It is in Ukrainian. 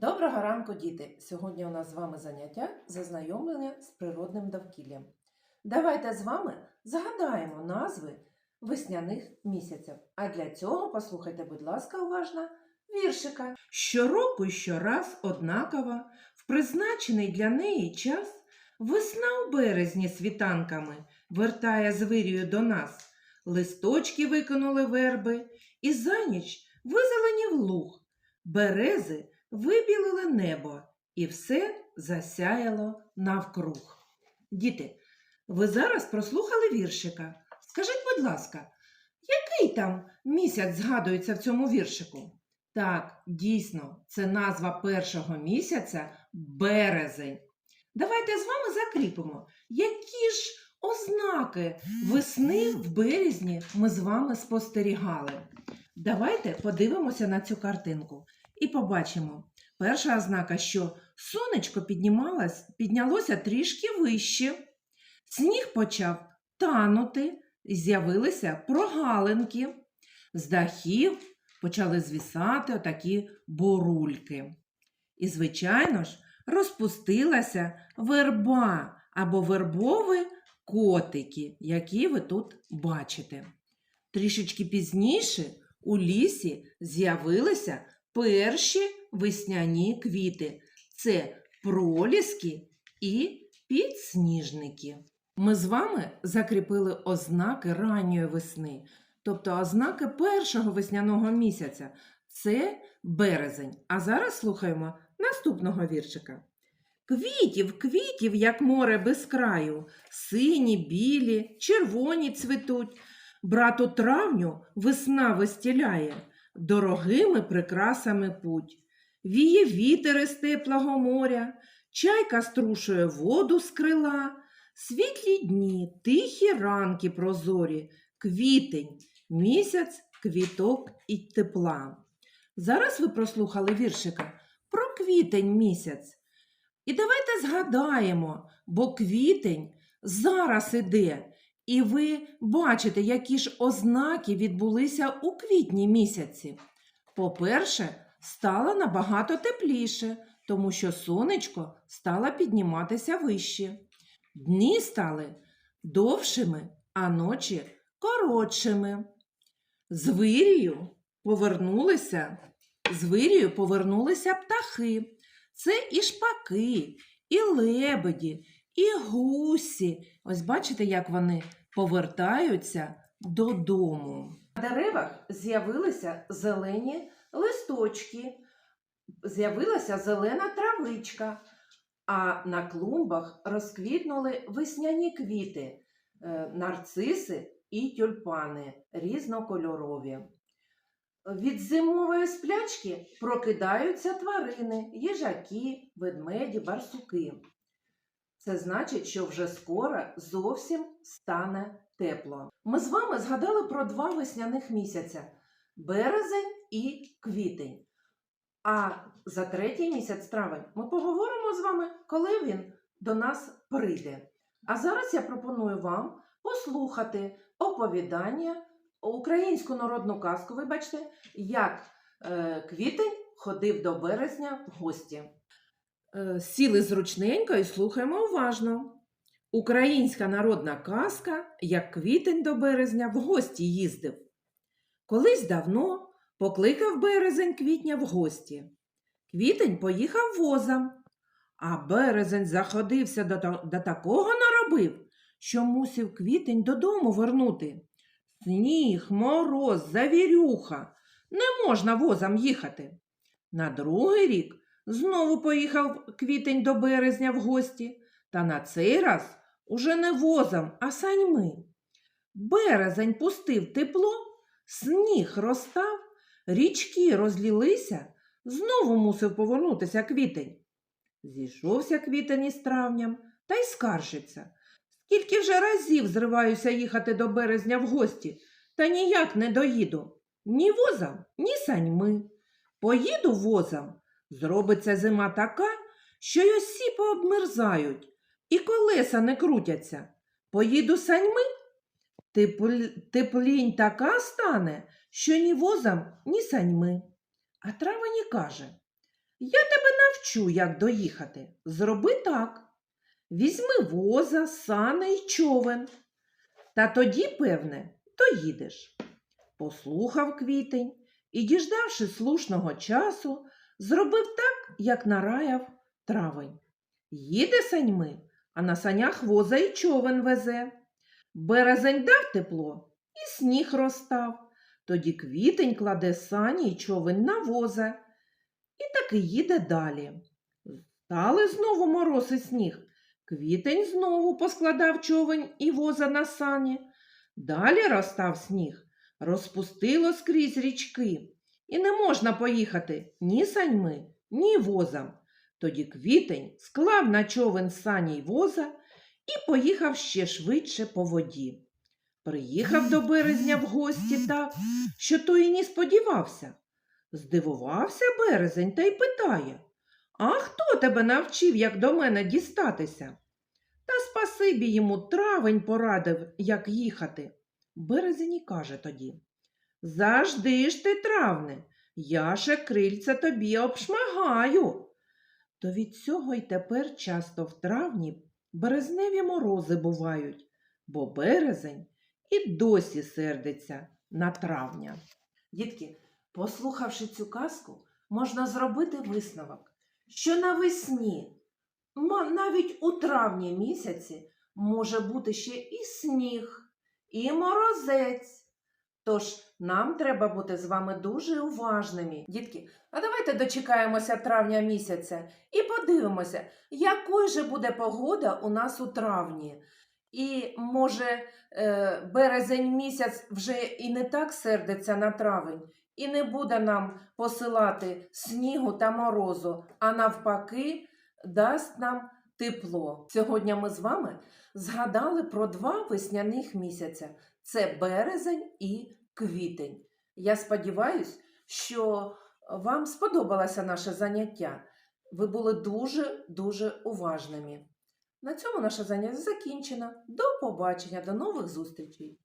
Доброго ранку, діти! Сьогодні у нас з вами заняття зазнайомлення з природним довкіллям. Давайте з вами згадаємо назви весняних місяців. А для цього послухайте, будь ласка, уважно віршика. Щороку й щораз однакова, в призначений для неї час, весна у березні світанками вертає з вирію до нас. Листочки викинули верби, і за ніч визеленів луг, берези вибілили небо, і все засяяло навкруг. Діти, ви зараз прослухали віршика. Скажіть, будь ласка, який там місяць згадується в цьому віршику? Так, дійсно, це назва першого місяця березень. Давайте з вами закріпимо, які ж ознаки весни в березні ми з вами спостерігали. Давайте подивимося на цю картинку і побачимо. Перша ознака, що сонечко піднімалось, піднялося трішки вище, сніг почав танути, і з'явилися прогалинки. З дахів почали звісати отакі бурульки. І, звичайно ж, розпустилася верба або вербові котики, які ви тут бачите. Трішечки пізніше у лісі з'явилися перші весняні квіти. Це проліски і підсніжники. Ми з вами закріпили ознаки ранньої весни, тобто ознаки першого весняного місяця. Це березень. А зараз слухаємо наступного віршика. Квітів, квітів, як море без краю, сині, білі, червоні цвітуть. Брату травню весна вистіляє, дорогими прикрасами путь. Віє вітер із теплого моря, чайка струшує воду з крила, світлі дні, тихі ранки прозорі, квітень, місяць, квіток і тепла. Зараз ви прослухали віршика про квітень місяць. І давайте згадаємо, бо квітень зараз іде, і ви бачите, які ж ознаки відбулися у квітні місяці. По-перше, стало набагато тепліше, тому що сонечко стало підніматися вище. Дні стали довшими, а ночі коротшими. З вирію повернулися, з вирію повернулися птахи. Це і шпаки, і лебеді, і гусі. Ось бачите, як вони повертаються додому. На деревах з'явилися зелені листочки, з'явилася зелена травичка, а на клумбах розквітнули весняні квіти, е, нарциси і тюльпани різнокольорові. Від зимової сплячки прокидаються тварини, їжаки, ведмеді, барсуки. Це значить, що вже скоро зовсім стане тепло. Ми з вами згадали про два весняних місяця березень і квітень. А за третій місяць травень ми поговоримо з вами, коли він до нас прийде. А зараз я пропоную вам послухати оповідання, українську народну казку, вибачте, як е, квітень ходив до березня в гості. Е, Сіли зручненько і слухаємо уважно. Українська народна казка, як квітень до березня в гості їздив. Колись давно покликав березень квітня в гості. Квітень поїхав возом, а березень заходився до, до такого наробив, що мусив квітень додому вернути. Сніг, мороз, завірюха. Не можна возом їхати. На другий рік Знову поїхав квітень до березня в гості, та на цей раз уже не возом, а саньми. Березень пустив тепло, сніг розстав, річки розлілися, знову мусив повернутися квітень. Зійшовся квітень із травням та й скаржиться. Скільки вже разів зриваюся їхати до березня в гості, та ніяк не доїду. Ні возом, ні саньми. Поїду возом. Зробиться зима така, що й осі пообмерзають, і колеса не крутяться. Поїду саньми, теплінь така стане, що ні возом, ні саньми. А травені каже Я тебе навчу, як доїхати. Зроби так. Візьми воза, сани й човен. Та тоді, певне, доїдеш. Послухав квітень і, діждавши слушного часу, зробив так, як нараяв травень. Їде саньми, а на санях воза й човен везе. Березень дав тепло і сніг розстав. Тоді квітень кладе сані й човен на воза і таки їде далі. Стали знову мороз і сніг. Квітень знову поскладав човен і воза на сані. Далі розстав сніг, розпустило скрізь річки, і не можна поїхати ні саньми, ні возам. Тоді квітень склав на човен сані й воза і поїхав ще швидше по воді. Приїхав до березня в гості так, що той і не сподівався. Здивувався березень та й питає А хто тебе навчив, як до мене дістатися? Та спасибі йому травень порадив, як їхати. Березень і каже тоді Завжди ж ти, травне, я ще крильця тобі обшмагаю. То від цього й тепер часто в травні березневі морози бувають, бо березень і досі сердиться на травня. Дітки, послухавши цю казку, можна зробити висновок, що навесні, навіть у травні місяці, може бути ще і сніг, і морозець. Тож нам треба бути з вами дуже уважними. Дітки, а давайте дочекаємося травня місяця і подивимося, якою же буде погода у нас у травні. І може е, березень місяць вже і не так сердиться на травень, і не буде нам посилати снігу та морозу, а навпаки, дасть нам тепло. Сьогодні ми з вами згадали про два весняних місяця: це березень і квітень. Я сподіваюся, що вам сподобалося наше заняття. Ви були дуже дуже уважними. На цьому наше заняття закінчено. До побачення, до нових зустрічей!